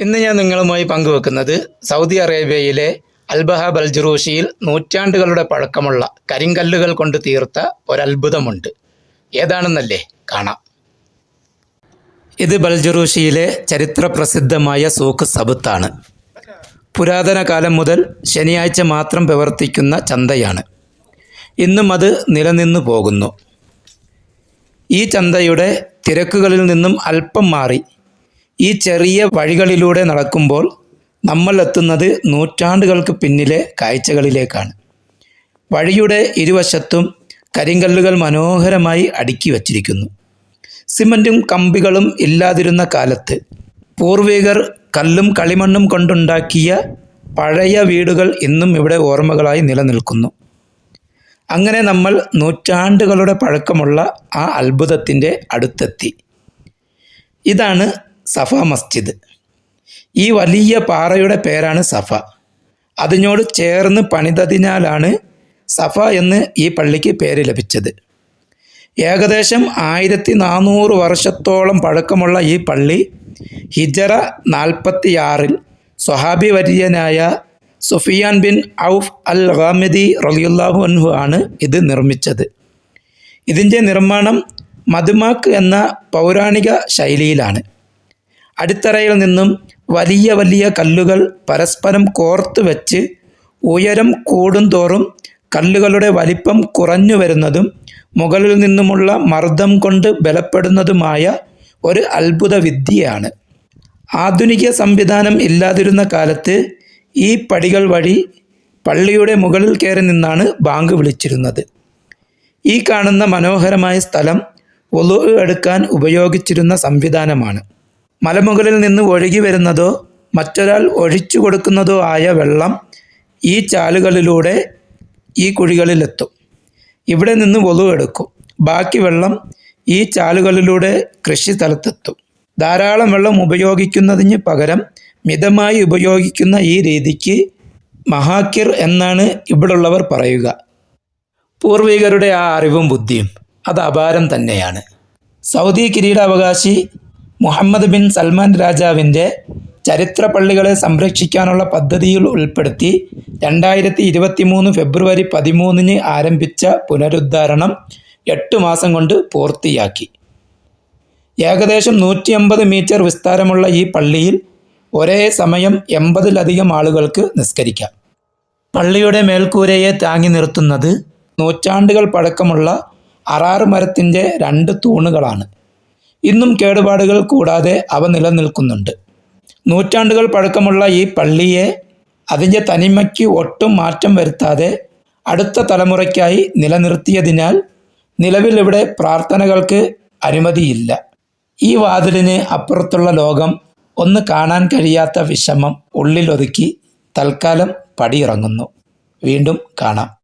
ഇന്ന് ഞാൻ നിങ്ങളുമായി പങ്കുവെക്കുന്നത് സൗദി അറേബ്യയിലെ അൽബഹ ബൽജുറൂഷിയിൽ നൂറ്റാണ്ടുകളുടെ പഴക്കമുള്ള കരിങ്കല്ലുകൾ കൊണ്ട് തീർത്ത ഒരത്ഭുതമുണ്ട്. ഏതാണെന്നല്ലേ? കാണാം. ഇത് ബൽജുറൂഷിയിലെ ചരിത്ര പ്രസിദ്ധമായ സൂക്ക് സബുത്താണ്. പുരാതന കാലം മുതൽ ശനിയാഴ്ച മാത്രം പ്രവർത്തിക്കുന്ന ചന്തയാണ്. ഇന്നും അത് നിലനിന്നു പോകുന്നു. ഈ ചന്തയുടെ തിരക്കുകളിൽ നിന്നും അല്പം മാറി ഈ ചെറിയ വഴികളിലൂടെ നടക്കുമ്പോൾ നമ്മൾ എത്തുന്നത് നൂറ്റാണ്ടുകൾക്ക് പിന്നിലെ കാഴ്ചകളിലേക്കാണ്. വഴിയുടെ ഇരുവശത്തും കരിങ്കല്ലുകൾ മനോഹരമായി അടുക്കി വച്ചിരിക്കുന്നു. സിമന്റും കമ്പികളും ഇല്ലാതിരുന്ന കാലത്ത് പൂർവികർ കല്ലും കളിമണ്ണും കൊണ്ടുണ്ടാക്കിയ പഴയ വീടുകൾ ഇന്നും ഇവിടെ ഓർമ്മകളായി നിലനിൽക്കുന്നു. അങ്ങനെ നമ്മൾ നൂറ്റാണ്ടുകളുടെ പഴക്കമുള്ള ആ അത്ഭുതത്തിന്റെ അടുത്തെത്തി. ഇതാണ് സഫ മസ്ജിദ്. ഈ വലിയ പാറയുടെ പേരാണ് സഫ. അതിനോട് ചേർന്ന് പണിതതിനാലാണ് സഫ എന്ന് ഈ പള്ളിക്ക് പേര് ലഭിച്ചത്. ഏകദേശം ആയിരത്തി നാനൂറ് വർഷത്തോളം പഴക്കമുള്ള ഈ പള്ളി ഹിജറ നാൽപ്പത്തിയാറിൽ സ്വഹാബി വര്യനായ Sufyan bin Awf al Ghamidi റലിയുല്ലാഹു അൻഹു ആണ് ഇത് നിർമ്മിച്ചത്. ഇതിന്റെ നിർമ്മാണം മധുമാക്ക് എന്ന പൗരാണിക ശൈലിയിലാണ്. അടിത്തറയിൽ നിന്നും വലിയ വലിയ കല്ലുകൾ പരസ്പരം കോർത്ത് വെച്ച് ഉയരം കൂടുന്തോറും കല്ലുകളുടെ വലിപ്പം കുറഞ്ഞു വരുന്നതും മുകളിൽ നിന്നുമുള്ള മർദ്ദം കൊണ്ട് ബലപ്പെടുന്നതുമായ ഒരു അത്ഭുത വിദ്യയാണ്. ആധുനിക സംവിധാനം ഇല്ലാതിരുന്ന കാലത്ത് ഈ പടികൾ വഴി പള്ളിയുടെ മുകളിൽ കയറി നിന്നാണ് ബാങ്ക് വിളിച്ചിരുന്നത്. ഈ കാണുന്ന മനോഹരമായ സ്ഥലം ഒലു എടുക്കാൻ ഉപയോഗിച്ചിരുന്ന സംവിധാനമാണ്. മലമുകളിൽ നിന്ന് ഒഴുകി വരുന്നതോ മറ്റൊരാൾ ഒഴിച്ചു കൊടുക്കുന്നതോ ആയ വെള്ളം ഈ ചാലുകളിലൂടെ ഈ കുഴികളിലെത്തും. ഇവിടെ നിന്ന് ഒലു എടുക്കും. ബാക്കി വെള്ളം ഈ ചാലുകളിലൂടെ കൃഷി സ്ഥലത്തെത്തും ധാരാളം വെള്ളം ഉപയോഗിക്കുന്നതിന് പകരം മിതമായി ഉപയോഗിക്കുന്ന ഈ രീതിക്ക് മഹാക്കിർ എന്നാണ് ഇവിടുള്ളവർ പറയുക. പൂർവികരുടെ ആ അറിവും ബുദ്ധിയും അത് അപാരം തന്നെയാണ്. സൗദി കിരീടാവകാശി മുഹമ്മദ് ബിൻ സൽമാൻ രാജാവിന്റെ ചരിത്ര പള്ളികളെ സംരക്ഷിക്കാനുള്ള പദ്ധതിയിൽ ഉൾപ്പെടുത്തി രണ്ടായിരത്തി ഇരുപത്തി മൂന്ന് ഫെബ്രുവരി പതിമൂന്നിന് ആരംഭിച്ച പുനരുദ്ധാരണം എട്ട് മാസം കൊണ്ട് പൂർത്തിയാക്കി. ഏകദേശം നൂറ്റി അമ്പത് മീറ്റർ വിസ്താരമുള്ള ഈ പള്ളിയിൽ ഒരേ സമയം എൺപതിലധികം ആളുകൾക്ക് നിസ്കരിക്കാം. പള്ളിയുടെ മേൽക്കൂരയെ താങ്ങി നിർത്തുന്നത് നൂറ്റാണ്ടുകൾ പഴക്കമുള്ള അറാറ് മരത്തിന്റെ രണ്ട് തൂണുകളാണ്. ഇന്നും കേടുപാടുകൾ കൂടാതെ അവ നിലനിൽക്കുന്നുണ്ട്. നൂറ്റാണ്ടുകൾ പഴക്കമുള്ള ഈ പള്ളിയെ അതിന്റെ തനിമയ്ക്ക് ഒട്ടും മാറ്റം വരുത്താതെ അടുത്ത തലമുറയ്ക്കായി നിലനിർത്തിയതിനാൽ നിലവിൽ ഇവിടെ പ്രാർത്ഥനകൾക്ക് അനുമതിയില്ല. ഈ വാതിലിന് അപ്പുറത്തുള്ള ലോകം ഒന്ന് കാണാൻ കഴിയാത്ത വിഷമം ഉള്ളിലൊതുക്കി തൽക്കാലം പടിയിറങ്ങുന്നു. വീണ്ടും കാണാം.